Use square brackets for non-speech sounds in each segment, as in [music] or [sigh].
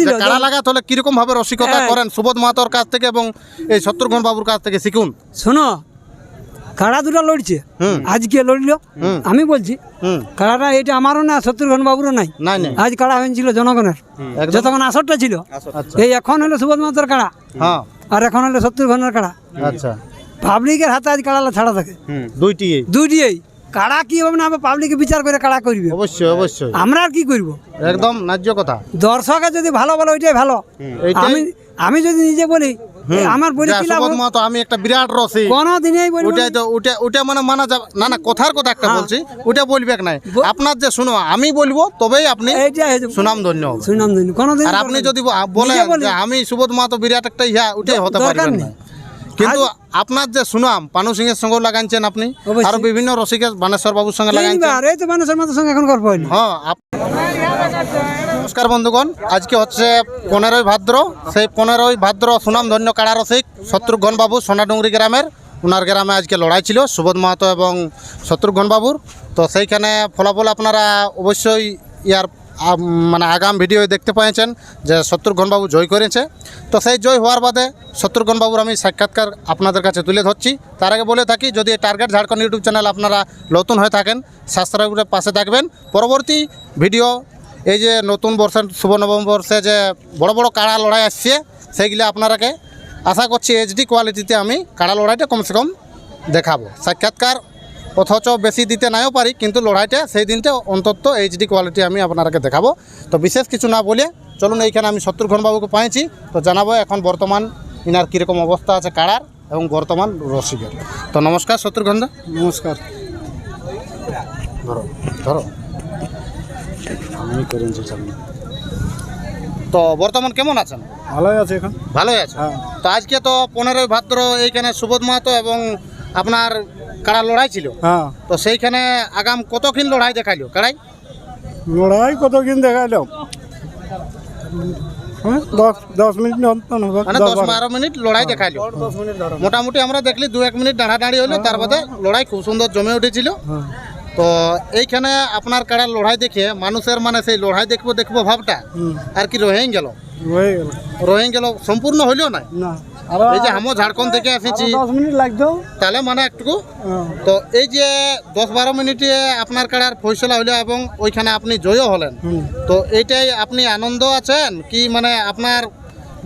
যে কাড়া লাগা তাহলে কীরকম ভাবে রসিকতা হ্যাঁ। করেন সুবোধ মাহাতোর কাছ থেকে এবং এই শত্রুঘ্ন বাবুর কাছ থেকে? শিখুন। শোনো কাড়া দুটো লড়ছে। আজকে লড়লো। আমি বলছি কাড়াটা এটা আমারও না শত্রুঘ্ন বাবুরও নাই। আজ কাড়া হয়েছিল জনগণের। যতক্ষণ আসরটা ছিল আচ্ছা। এই এখন হলো সুবোধ মাতার কাড়া। হ্যাঁ। আর এখন হলো শত্রুঘ্নের কাড়া। আচ্া পাবলিকের হাতে আজ কাড়ালা ছাড়া থাকে। দুইটি এই। দুইটিই কাড়া কি হবে না হবে পাবলিকে বিচার করে কাড়া করবে। অবশ্যই অবশ্যই। আমরা আর কি করব? একদম ন্যায্য কথা। দর্শকে যদি ভালো বলে ওইটাই ভালো। আমি আমি যদি নিজে বলি আমার বলি কি লাভ সুবোধ আমি একটা বিরাট রসিক। কোনো দিনেই বলব ওটাই তো ওটা ওটা মানে মানা যাবে না না কথার কথা একটা বলছি ওটা বলবে নাই। আপনার যে শুনো আমি বলব তবেই আপনি সুনাম ধন্য হবে শুনাম দিন কোনো দিন আর আপনি যদি বলেন যে আমি সুবোধ মাহাতো বিরাট একটা ইহা ওটাই হতে পারবেন না। কিন্তু আপনার যে সুনাম পানু সিং এর সঙ্গে লাগাইছেন আপনি। আর বিভিন্ন রসিকের বানেশ্বর বাবুর সঙ্গে লাগাইছেন। তো সঙ্গে এখন গল্প হয়নি। হ্যাঁ নমস্কার বন্ধুগণ আজকে হচ্ছে পনেরোই ভাদ্র। সেই পনেরোই ভাদ্র সুনাম ধন্য কাড়া রসিক শত্রুঘ্ন বাবু সোনাডুঙ্গরি গ্রামের। ওনার গ্রামে আজকে লড়াই ছিল সুবোধ মাহাতো এবং শত্রুঘ্ন বাবুর। তো সেইখানে ফলাফল আপনারা অবশ্যই ইয়ার মানে আগাম ভিডিও দেখতে পেয়েছেন যে শত্রুঘ্ন বাবু জয় করেছে। তো সেই জয় হওয়ার বাদে শত্রুঘ্ন বাবুর আমি সাক্ষাৎকার আপনাদের কাছে তুলে ধরছি। তার আগে বলে থাকি, যদি টার্গেট ঝাড়খণ্ড ইউটিউব চ্যানেল আপনারা নতুন হয়ে থাকেন সাবস্ক্রাইবের পাশে থাকবেন। পরবর্তী ভিডিও, এই যে নতুন বর্ষের, শুভ নববর্ষে যে বড় বড় কাড়া লড়াই আসছে, সেইগুলো আপনারাকে আশা করছি এইচডি কোয়ালিটিতে আমি কাড়া লড়াইটা কমসে কম দেখাবো। সাক্ষাৎকার অথচ বেশি দিতে নাও পারি কিন্তু লড়াইটা সেই দিনটা অন্তত এইচডি কোয়ালিটি আমি আপনারাকে দেখাবো। তো বিশেষ কিছু না বলে চলুন এইখানে আমি শত্রুঘ্ন বাবুকে পাইছি। তো জানাব এখন বর্তমান ইনার কীরকম অবস্থা আছে কাড়ার এবং বর্তমান রসিকের। তো নমস্কার শত্রুঘ্ন দা। নমস্কার। ধরো ধরো। আমি তো বর্তমান কেমন আছেন? ভালোই আছে এখন। ভালোই আছে? হ্যাঁ। তো আজকে তো পনেরোই ভাদ্র এইখানে সুবোধ মাহাতো এবং আপনার কাড়া লড়াই ছিল? হ্যাঁ। তো সেইখানে আগাম কতক্ষণ লড়াই দেখাইলো? কাড়াই লড়াই কতদিন দেখাইলাম হ্যাঁ দশ দশ মিনিট মানে দশ বারো। মিনিট লড়াই দেখাইলো। মোটামুটি আমরা দেখলি দু এক মিনিট দাঁড়াদাঁড়ি হলো তার বাদে লড়াই খুব সুন্দর জমে উঠেছিল। হ্যাঁ। তো এইখানে আপনার কাড়ার লড়াই দেখে মানুষের মানে সেই লড়াই দেখব দেখব ভাবটা আর কি রহেন গেল হয়ে গেল সম্পূর্ণ হইল না। এই যে আমো ঝাড়খণ্ড থেকে এসেছি। মিনিট লাগতো। তাহলে মানে একটু হ্যাঁ তো এই যে দশ বারো মিনিটে আপনার কাড়ার ফয়সলা হইল এবং ওইখানে আপনি জয়ও হলেন। তো এইটাই আপনি আনন্দ আছেন কি মানে আপনার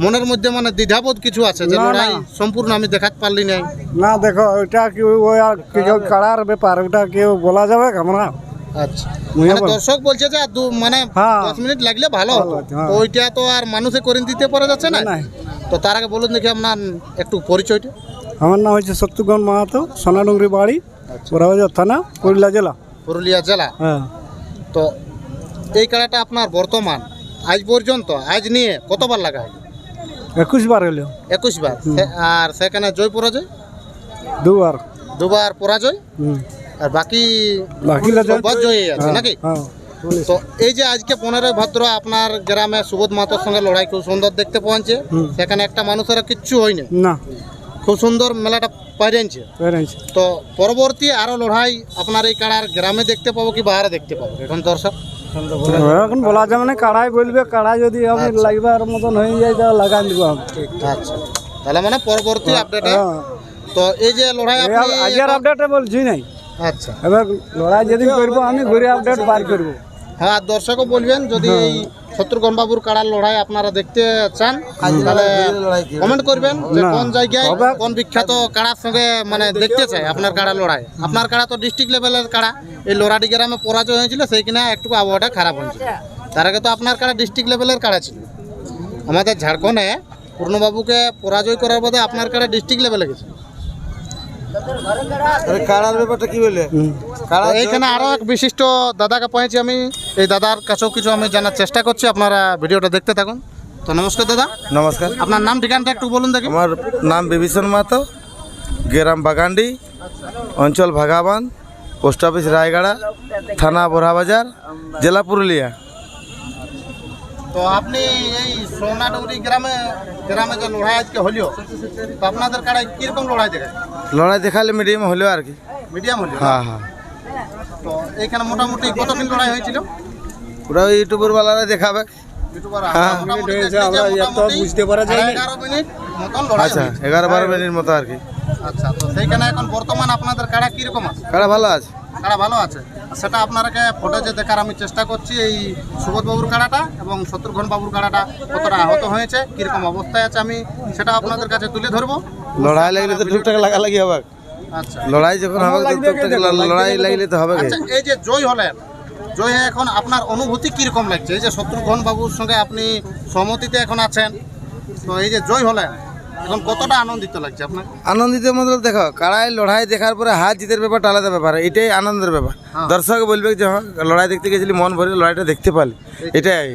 মনের মধ্যে মানে দ্বিধাবোধ কিছু আছে যে। লড়াই সম্পূর্ণ আমি দেখাতে পারলি নাই? না দেখো ওটা কি ওই আর কেউ কাড়ার ব্যাপার ওটা কেউ বলা যাবে আমরা আচ্ছা। মানে দর্শক বলছে যে মানে হ্যাঁ। দশ মিনিট লাগলে ভালো হতো। হ্যাঁ। তো ওইটা তো আর মানুষে করে দিতে পারা যাচ্ছে না। তো তার আগে বলুন দেখি আপনার একটু পরিচয়টা। আমার নাম হচ্ছে সত্যগণ মাহাতো সোনাডুঙ্গরি বাড়ি আচ্ছা। ওরাবাজার থানা পুরুলিয়া জেলা। পুরুলিয়া জেলা। হ্যাঁ। তো এই কাড়াটা আপনার বর্তমান আজ পর্যন্ত আজ নিয়ে কতবার লাগা হয় একুশ বার হলো। একুশ বার। আর সেখানে জয় পরাজয়? দুবার। দুবার পরাজয়? আর বাকি বাকি সববার আছে হ্যাঁ, নাকি? হ্যাঁ। তো এই যে আজকে পনেরোই ভাদ্র আপনার গ্রামে সুবোধ মাতার সঙ্গে লড়াই খুব সুন্দর দেখতে হুম। সেখানে একটা মানুষের কিচ্ছু হয়নি। না। খুব সুন্দর মেলাটা তো পরবর্তী আরও লড়াই আপনার এই কাড়ার গ্রামে দেখতে পাবো কি বাইরে দেখতে পাবো? এখন দর্শক এখন বলা যাবে না কাড়াই বলবে কাড়াই যদি আমি লাগবার মতন হয়ে যায় তাহলে লাগাই দিব আমি। আচ্ছা। তাহলে মানে পরবর্তী আপডেটে হ্যাঁ। তো এই যে লড়াই আপনি আপডেটে বলছি নাই। আচ্ছা। এবার লড়াই করব আমি ঘুরে আপডেট বার করব। হ্যাঁ দর্শকও বলবেন যদি এই শত্রুঘ্ন বাবুর কাড়ার লড়াই আপনারা দেখতে চান তাহলে কমেন্ট করবেন যে কোন জায়গায় কোন বিখ্যাত কাড়ার সঙ্গে মানে দেখতে চাই আপনার কাড়া লড়াই। আপনার কাড়া তো ডিস্ট্রিক্ট লেভেলের কাড়া। এই লোরাডি গ্রামে পরাজয় হয়েছিল সেইখানে একটু আবহাওয়াটা খারাপ হয়েছিল। তার আগে তো আপনার কাড়া ডিস্ট্রিক্ট লেভেলের কাড়া ছিল। আমাদের ঝাড়খণ্ডে পূর্ণবাবুকে পরাজয় করার বাদে আপনার কাড়া ডিস্ট্রিক্ট লেভেলে গেছে। কাড়ার ব্যাপারটা কি বলে? তো এইখানে আরও এক বিশিষ্ট দাদাকে পেয়েছি আমি এই দাদার কাছেও কিছু আমি জানার চেষ্টা করছি আপনারা ভিডিওটা দেখতে থাকুন। তো নমস্কার দাদা। নমস্কার। আপনার নাম ঠিকানাটা একটু বলুন দেখি। আমার নাম বিভীষণ মাহাতো গ্রাম বাগান্ডি অঞ্চল ভাগাবান পোস্ট অফিস রায়গাড়া থানা বোরহাবাজার জেলা পুরুলিয়া। তো আপনি এই সোনাডুরি গ্রামে গ্রামে যে লড়াই আজকে হলিও তো আপনাদের কাড়ায় কীরকম লড়াই দেখে লড়াই দেখালে মিডিয়াম হলেও আর কি। মিডিয়াম হলিও হ্যাঁ হ্যাঁ। তো এইখানে মোটামুটি কতদিন লড়াই হয়েছিল? ওরা ইউটিউবের বালারা দেখাবে। ইউটিউবার হ্যাঁ। মোটামুটি মিনিট হয়েছে, দেখছি যে আমরা এত মোটামুটি বুঝতে পারা যায়নি। এগারো আচ্ছা এগারো বারো মিনিট মতো আর কি। আচ্ছা তো সেইখানে এখন বর্তমান আপনাদের কাড়া কীরকম আছে? কাড়া ভালো আছে? কাড়া ভালো আছে? সেটা আপনারাকে ফুটেজে দেখার আমি চেষ্টা করছি এই সুবোধ বাবুর কাড়াটা এবং শত্রুঘ্ন বাবুর কাড়াটা কতটা আহত হয়েছে কীরকম অবস্থায় আছে আমি সেটা আপনাদের কাছে তুলে ধরবো। লড়াই লাগলে তো টুকটাক লাগালাগি হবে লড়াই যখন হবে লড়াই লাগলে তো হবে আচ্ছা এই যে জয় হলেন জয় এখন আপনার অনুভূতি কীরকম লাগছে? এই যে শত্রুঘ্ন বাবুর সঙ্গে আপনি সহমতিতে এখন আছেন তো এই যে জয় হলেন এখন কতটা আনন্দিত লাগছে আপনার? আনন্দিত মতলব দেখো কাড়াই লড়াই দেখার পরে হাত জিতের ব্যাপারটা আলাদা ব্যাপার এটাই আনন্দের ব্যাপার। দর্শক বলবে যে হ্যাঁ লড়াই দেখতে গেছিলি মন ভরে লড়াইটা দেখতে পারলি। এটাই।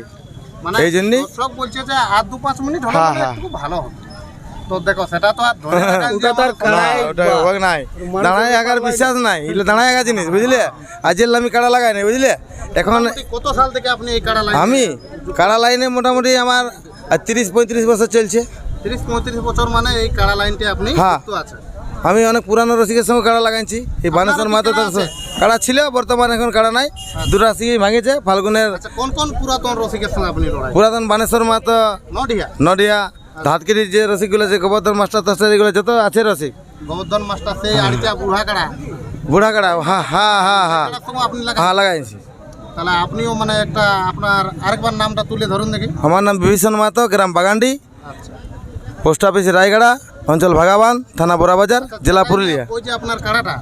মানে এই জন্যই- দর্শক বলছে যে আর দু পাঁচ মিনিট হলে হ্যাঁ, হ্যাঁ। ভালো হবে তো দেখো সেটা তো আর ধরে [laughs] ওটা তো আর আমার- ওটা হোক নাই। দাঁড়াই আগার বিশ্বাস নাই আগা জিনিস বুঝলে? আজের আমি কাড়া লাগাই নাই বুঝলে? এখন কত সাল থেকে আপনি এই কাড়া লাইনে আমি কাড়া লাইনে মোটামুটি আমার আর তিরিশ পঁয়ত্রিশ বছর চলছে। তিরিশ পঁয়ত্রিশ বছর মানে এই কাড়া লাইনটি আপনি হ্যাঁ। আছেন। আমি অনেক পুরানো রসিকের সঙ্গে কাড়া লাগাইছি। এই বানেশ্বর মাতো কাড়া ছিল বর্তমানে এখন কাড়া নাই। দুটো রসিক ভাঙেছে ফাল্গুনের আচ্ছা কোন কোন পুরাতন রসিকের সঙ্গে আপনি পুরাতন বানেশ্বর মাতো নডিয়া নডিয়া ধাতকিরির যে রসিকগুলো আছে গোবর্ধন মাস্টার টাস্টার এগুলো যত আছে রসিক। গোবর্ধন মাস্টার সেই আড়িটা বুড়া কাড়া বুড়া কাড়া হ্যাঁ হ্যাঁ। হ্যাঁ হ্যাঁ হ্যাঁ লাগাইছি তাহলে আপনিও মানে একটা আপনার আরেকবার নামটা তুলে ধরুন দেখি। আমার নাম বিভীষণ মাতো গ্রাম বাগান্ডি। আচ্ছা। পোস্ট অফিস রায়গড়া অঞ্চল ভাগাবান থানা বোরাবাজার জেলা পুরুলিয়া। ওই যে আপনার কাড়াটা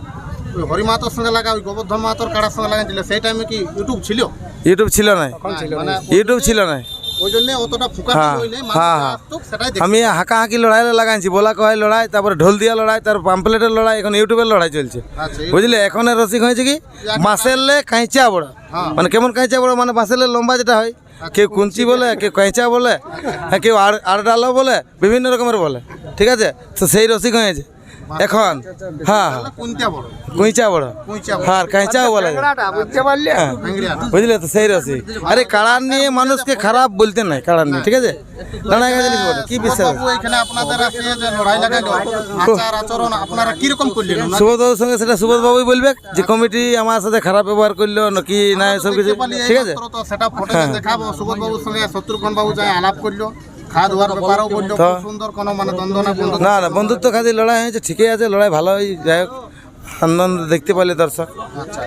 ওই হরি মাহাতোর সঙ্গে লাগা ওই গোবর্ধন মাহাতোর কাড়ার সঙ্গে লাগাইছিল সেই টাইমে কি ইউটিউব ছিল? ইউটিউব ছিল না মানে ইউটিউব ছিল না হ্যাঁ, হ্যাঁ, হ্যাঁ। আমি হাঁকা হাঁকি লড়াই লাগাইছি বলা কয় লড়াই তারপরে ঢোল দিয়া লড়াই তারপর পাম্পলেটের লড়াই এখন ইউটিউবের লড়াই চলছে। আচ্ছা বুঝলে এখন রসিক হয়েছে কি? মাসেলে কাঁচা বড়। মানে কেমন কাঁচা বড়? মানে মাসেলে লম্বা যেটা হয় কেউ কুঞ্চি বলে কেউ কাঁচা বলে হ্যাঁ কেউ আর আর ডালো বলে বিভিন্ন রকমের বলে। ঠিক আছে? তো সেই রসিক হয়েছে। এখন? হ্যাঁ। হ্যাঁ কোনটা বড়। কুঁচা বড়? হ্যাঁ কাঁচাও বলে। বুঝতে পারলে হ্যাঁ। বুঝলে তো সেই রসিক আরে কাড়ার নিয়ে মানুষকে খারাপ বলতে নাই কাড়ার নিয়ে ঠিক আছে? বলে কি বিশ্বাস? বাবু এখানে আপনাদের আছে যে লড়াই লাগাইলো আচার আচরণ আপনারা কীরকম করলেন? ওনার সঙ্গে সেটা সুবোধবাবুই বলবে যে কমিটি আমার সাথে খারাপ ব্যবহার করল নাকি না সব কিছু ঠিক আছে? সেটা দেখাবো সুবোধ বাবুর সঙ্গে শত্রুঘ্ন বাবু যায় আলাপ করল। খাওয়া দাওয়ার ব্যাপারেও খুব সুন্দর কোনো মানে দ্বন্দ্ব না না না বন্ধুত্ব খাতি লড়াই হয়েছে ঠিকই আছে লড়াই ভালোই যাই হোক আনন্দ দেখতে পারলে দর্শক। আচ্ছা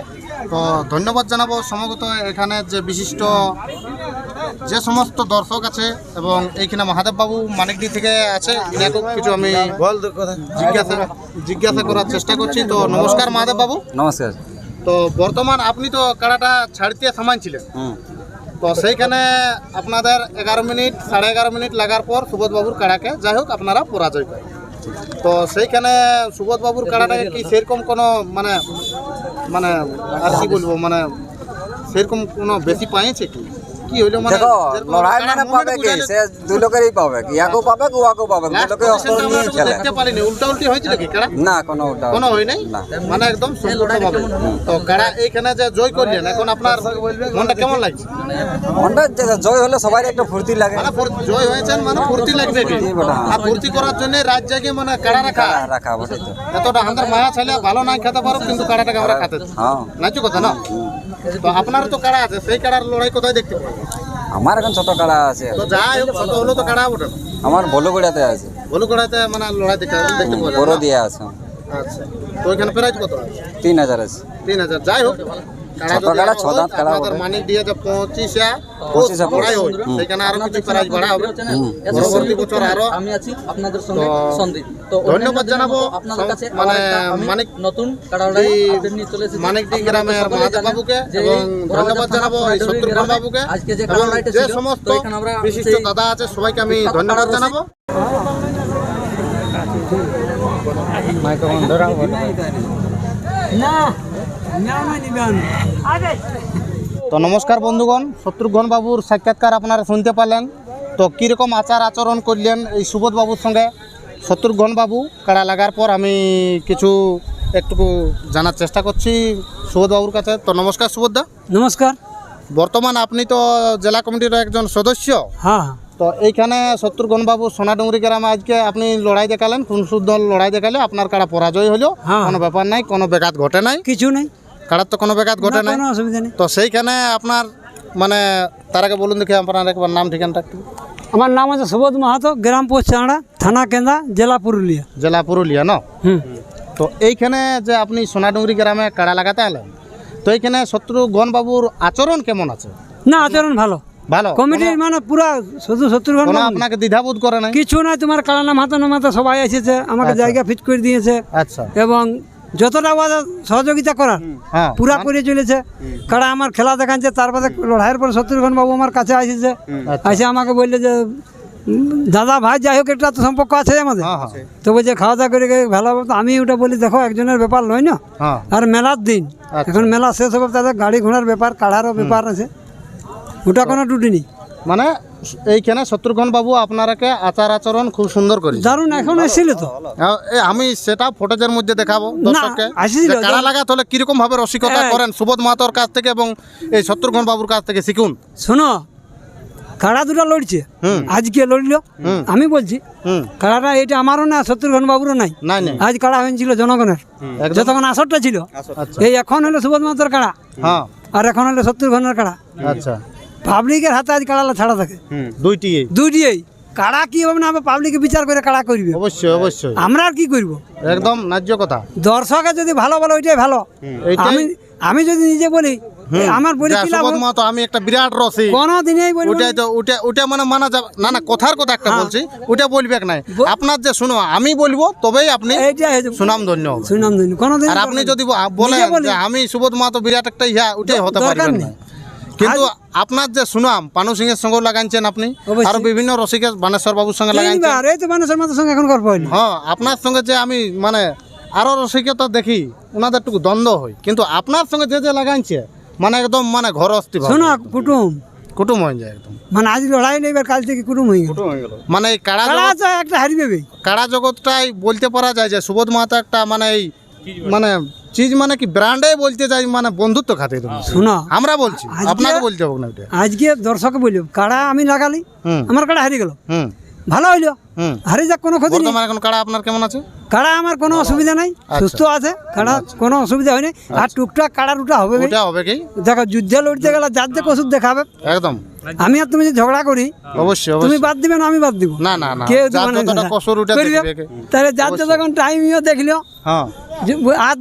তো ধন্যবাদ জানাব। সমগত এখানে যে বিশিষ্ট যে সমস্ত দর্শক আছে এবং এইখানে মহাদেব বাবু মানিকদি থেকে আছে কিছু আমি বল জিজ্ঞাসা জিজ্ঞাসা করার চেষ্টা করছি। তো নমস্কার মহাদেব বাবু নমস্কার। তো বর্তমান আপনি তো কাড়াটা ছাড়তে সামান ছিলেন। তো সেইখানে আপনাদের এগারো মিনিট সাড়ে এগারো মিনিট লাগার পর সুবোধ বাবুর কাড়াকে যাই হোক আপনারা পরাজয় করেন তো সেইখানে সুবোধ বাবুর কাড়াটাকে কি সেরকম কোনো মানে মানে আর কি বলব মানে সেরকম কোনো বেশি পাইছে কি কি হইল মানে? দেখো লড়াই মানে পাবে কি? সে দুই লোকেরই পাবে কি? ইয়াকেও পাবে উয়াকেও পাবে? দুই লোকে অস্ত্র নিয়ে খেলে। দেখতে পারিনি। উল্টা উল্টি হয়েছিল কি কাড়া না কোনো ওটা কোনো হয় নাই? মানে একদম সম্পূর্ণভাবে তো কাড়া এইখানে যে জয় করলেন এখন আপনার মনটা কেমন লাগছে? মনটা যে- জয় হলে সবাই একটা ফুর্তি লাগে। মানে জয় হয়েছেন মানে ফুর্তি লাগবে কি? আর ফুর্তি করার জন্য রাত জাগে মানে কাড়া রাখা? রাখা বটে তো। এতটা আমাদের মায়া ছেলে ভালো নাই খেতে পারো কিন্তু কাড়াটাকে আমরা খাতে। হ্যাঁ। নাচু কথা না? আপনার তো কাড়া আছে সেই কাড়ার লড়াই কোথায় দেখতে পাবেন? আমার এখন ছোট কাড়া আছে। তো যাই হোক ছোট হলো তো কাড়া ওঠে আমার বলগড়াতে আছে। বলগড়াতে মানে লড়াই দেখতে দেখতে যায় বড় দিয়ে আছে। আচ্ছা। তো এখানে প্রাইস কত আছে? তিন হাজার আছে। তিন হাজার যাই হোক। ছ দাঁত কাড়া আপনাদের মানিক দিয়ে যে পঁচিশে পঁচিশে লড়াই হয় সেখানে আরও কিছু প্রাইজ বাড়া হবে। পরবর্তী বছর আরও আমি আছি আপনাদের সঙ্গে সন্দীপ। তো ধন্যবাদ জানাব। আপনাদের কাছে মানে মানে মানিক মানিক- নতুন কাড়াড়াই মানিকদি আপনারা গ্রামের মহাদেব বাবুকে এবং ধন্যবাদ জানাব শত্রুঘ্ন বাবুকে আজকে যে কাড়াড়াইটা যে সমস্ত তো এখানে আমরা বিশিষ্ট দাদা আছে সবাইকে আমি ধন্যবাদ জানাব। তো নমস্কার বন্ধুগণ শত্রুঘ্ন বাবুর সাক্ষাৎকার আপনারা শুনতে পারলেন। তো কীরকম আচার আচরণ করলেন এই সুবোধ বাবুর সঙ্গে? শত্রুঘ্ন বাবু কাড়া লাগার পর আমি কিছু একটু জানার চেষ্টা করছি সুবোধ বাবুর কাছে। তো নমস্কার সুবোধদা নমস্কার। বর্তমান আপনি তো জেলা কমিটির একজন সদস্য। হ্যাঁ। তো এইখানে শত্রুঘ্ন বাবু সোনাডুঙ্গরি গ্রামে আজকে আপনি লড়াই দেখালেন শুদ্ধ লড়াই দেখালে আপনার কাড়া পরাজয় হলো? হ্যাঁ। কোনো ব্যাপার নাই কোনো ব্যাঘাত ঘটে নাই। কিছু নেই। কাড়ার তো কোনো ব্যাঘাত ঘটে নাই। অসুবিধা নেই। তো সেইখানে আপনার মানে তার আগে বলুন দেখি আপনার একবার নাম ঠিকানাটা একটু। আমার নাম আছে সুবোধ মাহাতো গ্রাম পোস্ট চাঁড়া থানা কেন্দা জেলা পুরুলিয়া। জেলা পুরুলিয়া ন? হুম। তো এইখানে যে আপনি সোনাডুঙ্গরি গ্রামে কাড়া লাগাতে এলেন তো এইখানে শত্রুঘ্ন বাবুর আচরণ কেমন আছে? না আচরণ ভালো। ভালো। কমিটির মানে পুরা শুধু আপনাকে দ্বিধাবোধ করে কিছু তোমার কালানা মাথা সবাই এসেছে আমাকে জায়গা ফিট করে দিয়েছে। আচ্ছা। এবং যতটা ওদের সহযোগিতা করার হ্যাঁ। পুরা করে চলেছে। আমার খেলা দেখাচ্ছে তার বাদে লড়াইয়ের পর শত্রুঘ্ন বাবু আমার কাছে আসেছে। আচ্ছা। এসে আমাকে বললে যে দাদা ভাই যাই হোক একটা তো সম্পর্ক আছে আমাদের। হ্যাঁ হ্যাঁ। তো বলছে খাওয়া দাওয়া করে ভালো। আমি ওটা বলি দেখো একজনের ব্যাপার নয় না? আর মেলার দিন। আচ্ছা। এখন মেলা শেষ হবে তাদের গাড়ি ঘোড়ার ব্যাপার কাড়ারও ব্যাপার আছে। ওটা কোনো টুটি নেই। মানে এইখানে শত্রুঘ্ন বাবু আপনারাকে আচার আচরণ খুব সুন্দর করেছে। দারুণ এখন এসেছিল তো। এ, আমি সেটা ফুটেজের মধ্যে দেখাবো দর্শককে। কারা লাগা তাহলে কীরকম ভাবে রসিকতা করেন সুবোধ মাহাতোর কাছ থেকে এবং এই শত্রুঘ্ন বাবুর কাছ থেকে শিখুন। শোনো কাড়া দুটা লড়ছে? হুম। আজকে লড়ল? আমি বলছি হুম। কাড়াটা এটা আমারও না শত্রুঘ্ন বাবুরও নাই। নাই নাই। আজ কাড়া হয়েছিল জনগণের? যতক্ষণ আসরটা ছিল আচ্ছা। এই এখন হলো সুবোধ মাহাতোর কাড়া হ্যাঁ। আর এখন হলো শত্রুঘ্নের কাড়া আচ্ছা। পাবলিকের হাতে আজ কাড়ালা ছাড়া থাকে। দুইটি দুইটি কাড়া কি হবে না হবে পাবলিকে বিচার করে কাড়া করবে। অবশ্যই অবশ্যই। আমরা আর কি করব? একদম ন্যায্য কথা। দর্শকে যদি ভালো বলে ওইটাই ভালো। আমি আমি যদি নিজে বলি আমার বলি আমি একটা বিরাট রসি কোনো দিনেই বলব ওটাই তো ওটা ওটা মানে মানা যাবে না না কথার কথা একটা হ্যাঁ। বলছি। ওটা বলবে নাই। আপনার যে শুনো আমি বলব তবেই আপনি সুনাম ধন্য সুনাম দিন আর আপনি যদি বলেন বলি। আমি সুবোধ মাহাতো বিরাট একটা ইহা ওটাই হতে পারবেন না। কিন্তু আপনার যে সুনাম পানু সিং এর সঙ্গে লাগাইছেন আপনি। আর বিভিন্ন রসিকের বানেশ্বর বাবুর সঙ্গে লাগাইছেন। তো সঙ্গে এখন গল্প হয়নি। হ্যাঁ আপনার সঙ্গে যে আমি মানে আরও রসিকতা দেখি ওনাদের টুকু দ্বন্দ্ব হয়। কিন্তু আপনার সঙ্গে যে যে লাগাইছে মানে একদম মানে ঘর অস্থি শোনো কুটুম। কুটুম হয়ে যায় একদম। মানে আজ লড়াই নেই এবার কাল থেকে কুটুম হয়ে গেল। মানে এই কাড়া কারা একটা হারিয়ে দেবে কাড়া জগৎটাই বলতে পারা যায় যে সুবোধ মাতা একটা মানে এই মানে চিজ মানে কি ব্র্যান্ডে বলতে চাই মানে বন্ধুত্ব খাতে তুমি। শোনো আমরা বলছি আপনাকে বলতে হবে না ওটা আজকে দর্শকে বলল কাড়া আমি লাগালি আমার কাড়া হারিয়ে গেল। ভালো হইল। হারিয়ে যাক কোনো ক্ষতি নেই। এখন কাড়া আপনার কেমন আছে? কাড়া আমার কোনো অসুবিধা নাই সুস্থ আছে কাড়া কোনো অসুবিধা হয়নি। আর টুকটাক কাড়া টুটা হবে ওটা হবে কি? দেখো যুদ্ধে লড়তে গেলে যার যে ওষুধ দেখাবে। একদম। আমি আর তুমি যে ঝগড়া করি অবশ্যই তুমি বাদ দিবে না আমি বাদ দিব। না না না কেউ যার যতটা দাদা। কসুর ওটা করবে? দেখবে কে। তাহলে যার যে যখন টাইমিও দেখল হ্যাঁ। যে আর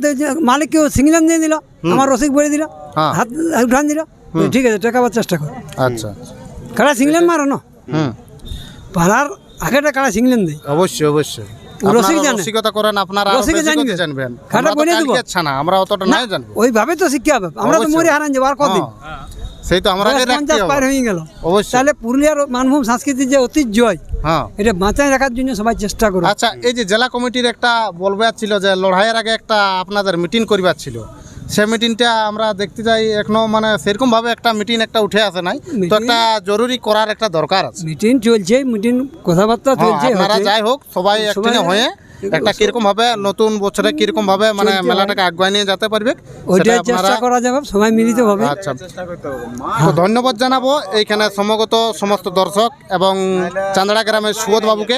মালিক কেউ সিগন্যাল দিয়ে দিল আমার রসিক বলে দিল হ্যাঁ। হাত উঠান দিল ঠিক আছে টেকাবার চেষ্টা কর। আচ্ছা। কারা সিগন্যাল মারো না? হুম। পাড়ার আগেটা কারা সিগন্যাল দেয়? অবশ্যই অবশ্যই। রসিক জানে। রসিকতা করেন আপনারা আরও রসিকে জানবে। জানবেন। খাটা আমরা তো বলে দিব। কালকের ছানা আমরা অতটা নাই জানব। ওইভাবে তো শিক্ষা হবে। আমরা তো মরে হারান যাব আর কদিন? হ্যাঁ। সেই তো আমরা পঞ্চাশ পার হয়ে গেল। অবশ্যই। তাহলে পুরুলিয়ার মানভূম সংস্কৃতির যে ঐতিহ্য হ্যাঁ এটা বাঁচায় রাখার জন্য সবাই চেষ্টা করো আচ্ছা এই যে জেলা কমিটির একটা বলবার ছিল যে লড়াইয়ের আগে একটা আপনাদের মিটিং করিবার ছিল। সে মিটিংটা আমরা দেখতে যাই এখনও মানে সেরকম ভাবে একটা মিটিং একটা উঠে আসে নাই। তো একটা জরুরি করার একটা দরকার আছে। মিটিং চলছে মিটিং কথাবার্তা হ্যাঁ, চলছে আপনারা যাই হোক সবাই একদিনে হয়ে একটা কীরকম ভাবে নতুন বছরে কীরকম ভাবে মানে মেলাটাকে আগুয়াই নিয়ে যেতে পারবে ওইটাই চেষ্টা করা যাবে সবাই মিলিত ভাবে। আচ্ছা। তো ধন্যবাদ জানাব এইখানে সমগত সমস্ত দর্শক এবং চান্দড়া গ্রামের সুবোধ বাবুকে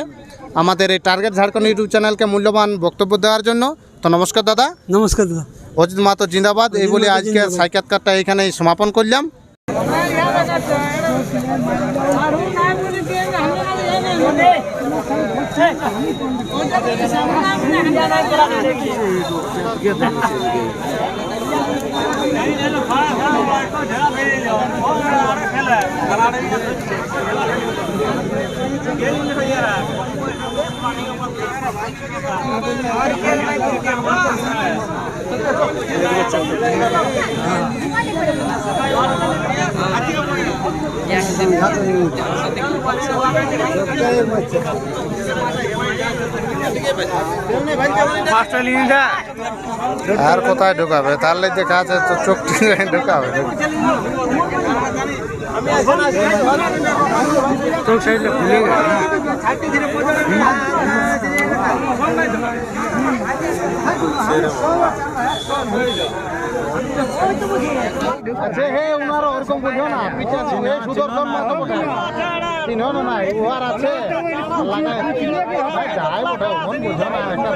আমাদের এই টার্গেট ঝাড়খণ্ড ইউটিউব চ্যানেলকে মূল্যবান বক্তব্য দেওয়ার জন্য। তো নমস্কার দাদা। নমস্কার দাদা। অজিত মাহাতো জিন্দাবাদ। এই বলে আজকে সাক্ষাৎকারটা এইখানেই সমাপন করলাম। আর কোথায় ঢুকাবে? তাহলে দেখা আছে তো চোখটি ঢুকাবে। আচ্ছা হে উনার ওরকম বুঝো না পিছে ছিল সুদর্শন মাতো চিনো না না উহার আছে যাই বটে মন বুঝো না একটা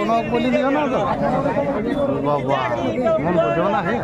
মন বলি দিও না তো বাবা মন বুঝো না হে